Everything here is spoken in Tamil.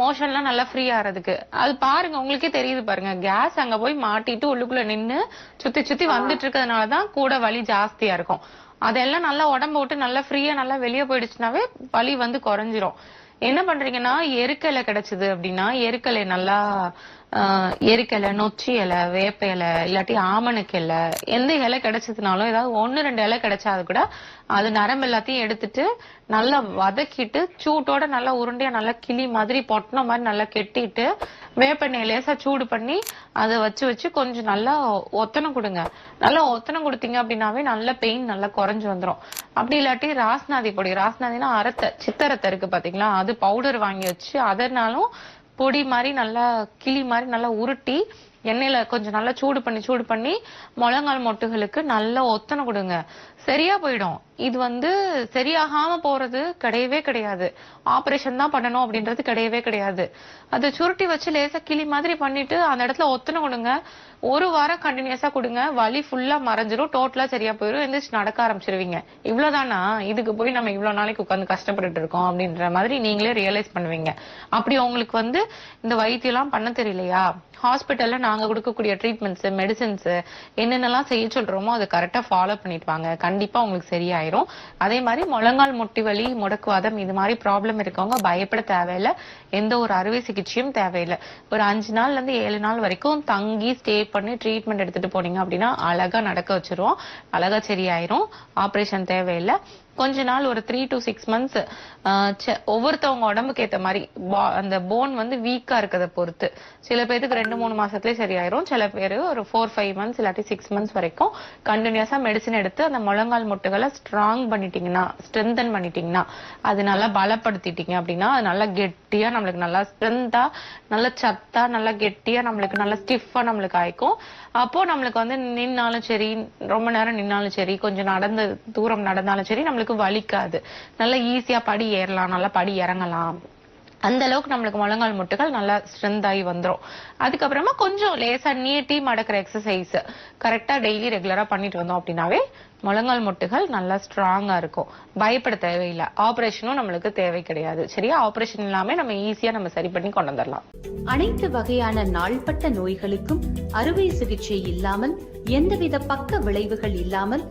மோஷன்லாம் நல்லா ஃப்ரீ ஆறதுக்கு. அது பாருங்க உங்களுக்கே தெரியுது பாருங்க. கேஸ் அங்க போய் மாட்டிட்டு உள்ளுக்குள்ள நின்னு சுத்தி சுத்தி வந்துட்டு இருக்கிறதுனால தான் கூட வலி ஜாஸ்தியா இருக்கும். அதெல்லாம் நல்லா உடம்ப விட்டு நல்லா ஃப்ரீயா நல்லா வெளியே போயிடுச்சுனாவே வலி வந்து குறைஞ்சிரும். என்ன பண்றீங்கன்னா எருக்கலை கிடைச்சது அப்படின்னா எருக்கலை நல்லா ஆஹ், எருக்கலை நொச்சி இலை வேப்ப இலை இல்லாட்டி ஆமணக்கு இலை எந்த இலை கிடைச்சதுனாலும் ஏதாவது ஒன்னு ரெண்டு இலை கிடைச்சா அது கூட அது நரம்பு எல்லாத்தையும் எடுத்துட்டு நல்லா வதக்கிட்டு சூட்டோட நல்லா உருண்டையா நல்லா கிளி மாதிரி பொட்டின மாதிரி நல்லா கெட்டிட்டு வேப்பெண்ணெய் லேசா சூடு பண்ணி அதை வச்சு வச்சு கொஞ்சம் நல்லா ஒத்தனை கொடுங்க. நல்லா ஒத்தனை கொடுத்தீங்க அப்படின்னாவே நல்ல பெயின் நல்லா குறைஞ்சு வந்துடும் அப்படி இல்லாட்டி ராஸ்நாதி பொடி ராஸ்நாதினா அரத்தை சித்தரத்தை இருக்கு பாத்தீங்களா? அது பவுடர் வாங்கி வச்சு அதனாலும் பொடி மாதிரி நல்லா கிளி மாதிரி நல்லா உருட்டி எண்ணெயில கொஞ்சம் நல்லா சூடு பண்ணி சூடு பண்ணி முழங்கால் மொட்டுகளுக்கு நல்லா ஒத்தனை கொடுங்க. சரியா போயிடும். இது வந்து சரியாகாம போறது கிடையவே கிடையாது. ஆபரேஷன் தான் பண்ணணும் அப்படின்றது கிடையவே கிடையாது. அதை சுருட்டி வச்சு லேசா கிளி மாதிரி பண்ணிட்டு அந்த இடத்துல ஒத்தனை கொடுங்க. ஒரு வாரம் கண்டினியூஸா கொடுங்க. வலி ஃபுல்லா மறைஞ்சிரும். டோட்டலா சரியா போயிடும் எந்திரிச்சு நடக்க ஆரம்பிச்சிருவீங்க. இவ்வளவுதானா? இதுக்கு போய் நம்ம இவ்வளவு நாளைக்கு உட்காந்து கஷ்டப்பட்டுட்டு இருக்கோம் அப்படின்ற மாதிரி நீங்களே ரியலைஸ் பண்ணுவீங்க. அப்படி உங்களுக்கு வந்து இந்த வைத்தியம் எல்லாம் பண்ண தெரியலையா? ஹாஸ்பிட்டல்ல நாங்க கொடுக்கக்கூடிய ட்ரீட்மெண்ட்ஸ் மெடிசின்ஸ் என்னென்னலாம் செய்ய சொல்றோமோ அதை கரெக்டா ஃபாலோ பண்ணிட்டு வாங்க கண்டிப்பா உங்களுக்கு சரியாயிரும். அதே மாதிரி முழங்கால் முட்டி வலி முடக்குவாதம் இது மாதிரி ப்ராப்ளம் இருக்கவங்க பயப்பட தேவையில்லை. எந்த ஒரு அறுவை சிகிச்சையும் தேவையில்லை. ஒரு அஞ்சு நாள்ல இருந்து ஏழு நாள் வரைக்கும் தங்கி ஸ்டே பண்ணி ட்ரீட்மெண்ட் எடுத்துட்டு போனீங்க அப்படின்னா அழகா நடக்க வச்சிருவோம். அழகா சரியாயிரும். ஆப்ரேஷன் தேவையில்லை. கொஞ்ச நாள் ஒரு த்ரீ டு சிக்ஸ் மந்த்ஸ் ஒவ்வொருத்தவங்க உடம்புக்கு ஏற்ற மாதிரி அந்த போன் வந்து வீக்கா இருக்கிறத பொறுத்து. சில பேருக்கு ரெண்டு மூணு மாசத்துலயே சரியாயிரும். சில பேர் ஒரு ஃபோர் ஃபைவ் மந்த்ஸ் இல்லாட்டி சிக்ஸ் மந்த்ஸ் வரைக்கும் கண்டினியூஸா மெடிசன் எடுத்து அந்த முழங்கால் முட்டுகளை ஸ்ட்ராங் பண்ணிட்டீங்கன்னா ஸ்ட்ரென்தன் பண்ணிட்டீங்கன்னா அது நல்லா பலப்படுத்திட்டீங்க அப்படின்னா அது நல்லா கெட்டியா நம்மளுக்கு நல்லா ஸ்ட்ரென்த்தா நல்லா சத்தா நல்லா கெட்டியா நம்மளுக்கு நல்லா ஸ்டிஃபா நம்மளுக்கு ஆயிக்கும். அப்போ நம்மளுக்கு வந்து நின்னாலும் சரி ரொம்ப நேரம் நின்னாலும் சரி கொஞ்சம் நடந்து தூரம் நடந்தாலும் சரி நம்மளுக்கு வலிக்காது. நல்லா ஈஸியா படி ஏறலாம் நல்லா படி இறங்கலாம். அந்த அளவுக்கு நம்மளுக்கு முழங்கால் முட்டுகள் நல்லா ஸ்ட்ரென்த் ஆகி வந்துரும். அதுக்கப்புறமா கொஞ்சம் லேசா நீட்டி மடக்கிற எக்ஸசைஸ் கரெக்டா டெய்லி ரெகுலரா பண்ணிட்டு வந்தோம் அப்படின்னாவே முழங்கால் முட்டுகள் நல்லா ஸ்ட்ராங்கா இருக்கும். பயப்பட தேவையில்லை. ஆபரேஷனும் நம்மளுக்கு தேவை கிடையாது. சரியா? ஆபரேஷன் இல்லாம நம்ம ஈஸியா நம்ம சரி பண்ணி கொண்டு வந்துடலாம். அனைத்து வகையான நாள்பட்ட நோய்களுக்கும் அறுவை சிகிச்சை இல்லாமல் எந்தவித பக்க விளைவுகள் இல்லாமல்